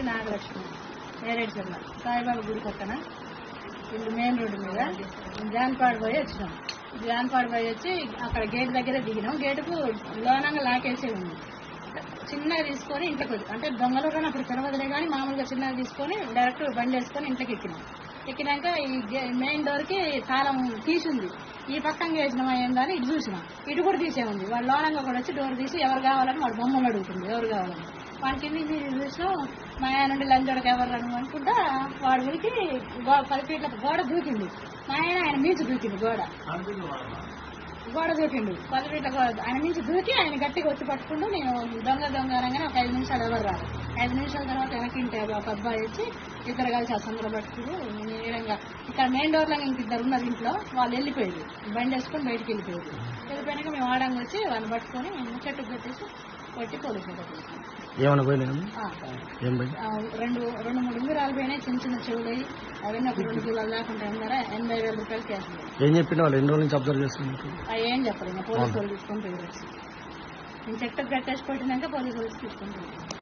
రెడ్డి నాగలక్ష్మి. నేరేడు చెల్ల సాయిబాబా గుడి పక్కన. ఇల్లు మెయిన్ రోడ్డు మీద. జాన్పాడు పోయి వచ్చినాం. జాన్పాడు పోయి వచ్చి అక్కడ గేట్ దగ్గర దిగినాం. గేటుకు లోనంగా లాకేసే ఉంది. చిన్నగా తీసుకొని ఇంట్లోకి అంటే దొంగలు కానీ అప్పుడు తెరవదులే కానీ మామూలుగా చిన్నగా తీసుకొని డైరెక్ట్ బండి వేసుకొని ఇంట్లోకి ఎక్కినాం. ఎక్కినాక ఈ మెయిన్ డోర్కి తాళం తీసింది. ఈ పక్కన వేసినామా ఏందని ఇటు చూసినాం. ఇటు కూడా తీసే ఉంది వాళ్ళు లోనంగా కూడా వచ్చి డోర్ తీసి ఎవరు కావాలని వాడు బొమ్మలు అడుగుతుంది. ఎవరు కావాలని. వాడి కింద చూసినాం మా ఆయన నుండి లంచోడకి ఎవరు రను అనుకుంటా వాడు ఉరికి పది ఫీట్ల గోడ దూకింది మా ఆయన ఆయన మీచి దూకింది గోడ. గోడ దూకిండు. పది ఫీట్ల గోడ. ఆయన నుంచి దూకి ఆయన గట్టిగా వచ్చి పట్టుకుంటూ నేను దొంగ దొంగ అనగానే ఒక ఐదు నిమిషాలు ఎవరు రాదు ఐదు నిమిషాల తర్వాత వెనకింటే ఒక అబ్బాయి వచ్చి ఇద్దరు కలిసి ఆ సందులో పట్టుకుని నేరంగా ఇక్కడ మెయిన్ డోర్ లాగా ఇంక ఇద్దరు ఉన్నారు ఇంట్లో వాళ్ళు వెళ్ళిపోయారు. బండి వేసుకొని బయటికి వెళ్ళిపోయారు. వెళ్ళిపోయాక మేము ఆడంగా వచ్చి వాళ్ళని పట్టుకొని చెట్టుకు పెట్టేసి కొట్టి పోలీసులు ఏమైనా పోయినాయి? రెండు రెండు మూడు ఉంగరాలు పోయినాయి చిన్న చిన్న చెవులు. అవన్నీ ఒక రెండు కిలోలు లేకుండా ఉన్నారా? ఎనభై వేల రూపాయలు పోయింది. ఏం చెప్పిన వాళ్ళు? ఎన్ని రోజుల నుంచి అబ్జర్వ్ చేస్తున్నారు ఏం చెప్పలేదు. పోలీసు వాళ్ళు తీసుకొని పోయి నేను చెట్టుకు కట్టేసి కొట్టినాక పోలీసు వాళ్ళు తీసుకొని పోయారు